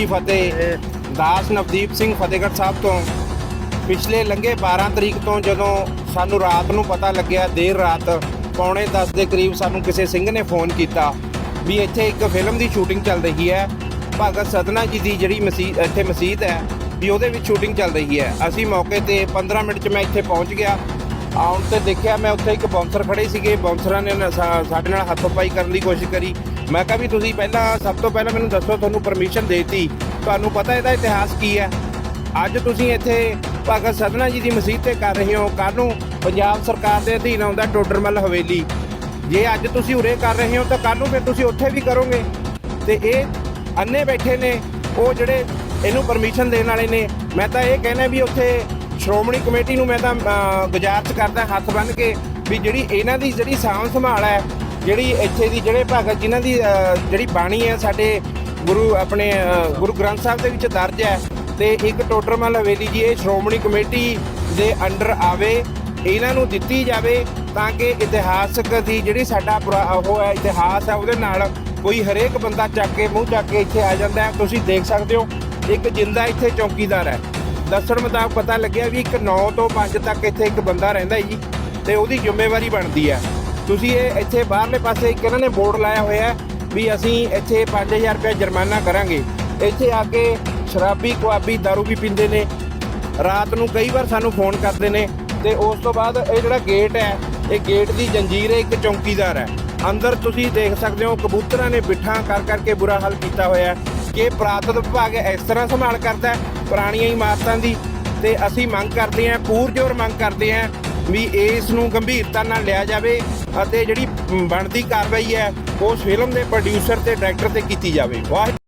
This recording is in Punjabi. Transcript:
ਜੀ ਫਤਿਹ? ਦਾਸ ਨਵਦੀਪ ਸਿੰਘ ਫਤਿਹਗੜ੍ਹ ਸਾਹਿਬ ਤੋਂ। ਪਿਛਲੇ ਲੰਘੇ 12 ਤਰੀਕ ਤੋਂ ਜਦੋਂ ਸਾਨੂੰ ਰਾਤ ਨੂੰ ਪਤਾ ਲੱਗਿਆ, ਦੇਰ ਰਾਤ ਪੌਣੇ 10 ਦੇ ਕਰੀਬ ਸਾਨੂੰ ਕਿਸੇ ਸਿੰਘ ਨੇ ਫੋਨ ਕੀਤਾ ਵੀ ਇੱਥੇ ਇੱਕ ਫਿਲਮ ਦੀ ਸ਼ੂਟਿੰਗ ਚੱਲ ਰਹੀ ਹੈ। ਭਗਤ ਸਦਨਾ ਜੀ ਦੀ ਜਿਹੜੀ ਮਸਜਿਦ ਇੱਥੇ ਮਸਜਿਦ ਹੈ, ਵੀ ਉਹਦੇ ਵਿੱਚ ਸ਼ੂਟਿੰਗ ਚੱਲ ਰਹੀ ਹੈ। ਅਸੀਂ ਮੌਕੇ ਤੇ 15 ਮਿੰਟ 'ਚ ਮੈਂ ਇੱਥੇ ਪਹੁੰਚ ਗਿਆ। ਆਉਣ ਤੇ ਦੇਖਿਆ ਮੈਂ ਉੱਥੇ ਇੱਕ ਬਾਉਂਸਰ ਖੜੇ ਸੀਗੇ। ਬਾਉਂਸਰਾਂ ਨੇ ਸਾਡੇ ਨਾਲ ਹੱਥੋਂ-ਪਾਈ ਕਰਨ ਦੀ ਕੋਸ਼ਿਸ਼ ਕਰੀ। ਮੈਂ ਕਿਹਾ ਵੀ ਤੁਸੀਂ ਪਹਿਲਾਂ ਸਭ ਤੋਂ ਪਹਿਲਾਂ ਮੈਨੂੰ ਦੱਸੋ ਤੁਹਾਨੂੰ ਪਰਮਿਸ਼ਨ ਦੇਤੀ। ਤੁਹਾਨੂੰ ਪਤਾ ਇਹਦਾ ਇਤਿਹਾਸ ਕੀ ਹੈ? ਅੱਜ ਤੁਸੀਂ ਇੱਥੇ ਭਗਤ ਸਦਨਾ ਜੀ ਦੀ ਮਸਜਿਦ ਤੇ ਕਰ ਰਹੇ ਹੋ। ਕੱਲ੍ਹ ਨੂੰ ਪੰਜਾਬ ਸਰਕਾਰ ਦੇ ਅਧੀਨ ਆਉਂਦਾ ਟੋਡਰਮਲ ਹਵੇਲੀ। ਜੇ ਅੱਜ ਤੁਸੀਂ ਉਰੇ ਕਰ ਰਹੇ ਹੋ ਤਾਂ ਕੱਲ੍ਹ ਨੂੰ ਫਿਰ ਤੁਸੀਂ ਉੱਥੇ ਵੀ ਕਰੋਗੇ। ਤੇ ਇਹ ਅੰਨੇ ਬੈਠੇ ਨੇ ਉਹ ਜਿਹੜੇ ਇਹਨੂੰ ਪਰਮਿਸ਼ਨ ਦੇਣ ਵਾਲੇ ਨੇ। ਮੈਂ ਤਾਂ ਇਹ ਕਹਿਣਾ ਵੀ ਉੱਥੇ ਸ਼੍ਰੋਮਣੀ ਕਮੇਟੀ ਨੂੰ ਮੈਂ ਤਾਂ ਅਹ, ਕਰਦਾ ਹੱਥ ਬੰਨ੍ਹ ਕੇ ਵੀ ਜਿਹੜੀ ਇਹਨਾਂ ਦੀ ਜਿਹੜੀ ਸਾਂਭ ਸੰਭਾਲ ਹੈ ਜਿਹੜੀ ਇੱਥੇ ਦੀ ਜਿਹੜੇ ਭਗਤ ਜਿਨ੍ਹਾਂ ਦੀ ਜਿਹੜੀ ਬਾਣੀ ਹੈ, ਸਾਡੇ ਗੁਰੂ, ਆਪਣੇ ਗੁਰੂ ਗ੍ਰੰਥ ਸਾਹਿਬ ਦੇ ਵਿੱਚ ਦਰਜ ਹੈ, ਤੇ ਇੱਕ ਟੋਟਰਮਲ ਹਵੇਲੀ ਜੀ, ਇਹ ਸ਼੍ਰੋਮਣੀ ਕਮੇਟੀ ਦੇ ਅੰਡਰ ਆਵੇ, ਇਹਨਾਂ ਨੂੰ ਦਿੱਤੀ ਜਾਵੇ ਤਾਂ ਕਿ ਇਤਿਹਾਸਕ ਦੀ ਜਿਹੜੀ ਸਾਡਾ ਪੁਰਾ- ਉਹ ਹੈ, ਇਤਿਹਾਸ ਹੈ, ਉਹਦੇ ਨਾਲ ਕੋਈ ਹਰੇਕ ਬੰਦਾ ਚੱਕ ਕੇ, ਮੂੰਹ ਚੱਕ ਕੇ ਇੱਥੇ ਆ ਜਾਂਦਾ ਹੈ। ਤੁਸੀਂ ਦੇਖ ਸਕਦੇ ਹੋ, ਇੱਕ ਜਿੰਦਾ ਇੱਥੇ ਚੌਕੀਦਾਰ ਹੈ। ਦੱਸਣ ਮੁਤਾਬਕ ਪਤਾ ਲੱਗਿਆ ਵੀ ਇੱਕ 9 ਤੋਂ 5 ਤੱਕ ਇੱਥੇ ਇੱਕ ਬੰਦਾ ਰਹਿੰਦਾ ਜੀ, ਤੇ ਉਹਦੀ ਜ਼ਿੰਮੇਵਾਰੀ ਬਣਦੀ ਹੈ। ਤੁਸੀਂ ਇਹ ਇੱਥੇ ਬਾਹਰਲੇ ਪਾਸੇ ਇੱਕ ਇਹਨਾਂ ਨੇ ਬੋਰਡ ਲਾਇਆ ਹੋਇਆ ਹੈ ਵੀ ਅਸੀਂ ਇੱਥੇ 5000 ਰੁਪਏ ਜੁਰਮਾਨਾ ਕਰਾਂਗੇ। ਇੱਥੇ ਆ ਕੇ ਸ਼ਰਾਬੀ, ਕੁਆਬੀ, दारू ਵੀ ਪੀਂਦੇ ਨੇ। ਰਾਤ ਨੂੰ ਕਈ ਵਾਰ ਸਾਨੂੰ ਫੋਨ ਕਰਦੇ ਨੇ ਤੇ ਉਸ ਤੋਂ ਬਾਅਦ ਇਹ ਜਿਹੜਾ ਗੇਟ ਹੈ, ਇਹ ਗੇਟ ਦੀ ਜੰਜੀਰ ਹੈ, ਇੱਕ ਚੌਂਕੀਦਾਰ ਹੈ। ਅੰਦਰ ਤੁਸੀਂ ਦੇਖ ਸਕਦੇ ਹੋ ਕਬੂਤਰਾਂ ਨੇ ਬਿੱਠਾਂ ਕਰ ਕਰਕੇ ਬੁਰਾ ਹਾਲ ਕੀਤਾ ਹੋਇਆ ਕਿ ਪ੍ਰਾਤਤ ਵਿਭਾਗ ਇਸ ਤਰ੍ਹਾਂ ਸੰਭਾਲ ਕਰਦਾ ਪੁਰਾਣੀਆਂ ਇਮਾਰਤਾਂ ਦੀ ਤੇ ਅਸੀਂ ਮੰਗ ਕਰਦੇ ਹਾਂ, ਪੂਰਜੋਰ ਮੰਗ ਕਰਦੇ ਹਾਂ ਵੀ ਇਸ ਨੂੰ ਗੰਭੀਰਤਾ ਨਾਲ ਲਿਆ ਜਾਵੇ ਅਤੇ ਜਿਹੜੀ ਬਣਦੀ ਕਾਰਵਾਈ ਹੈ, ਉਸ ਫਿਲਮ ਦੇ ਪ੍ਰੋਡਿਊਸਰ ਤੇ ਡਾਇਰੈਕਟਰ ਤੇ ਕੀਤੀ ਜਾਵੇ। ਵਾਹਿਗੁਰੂ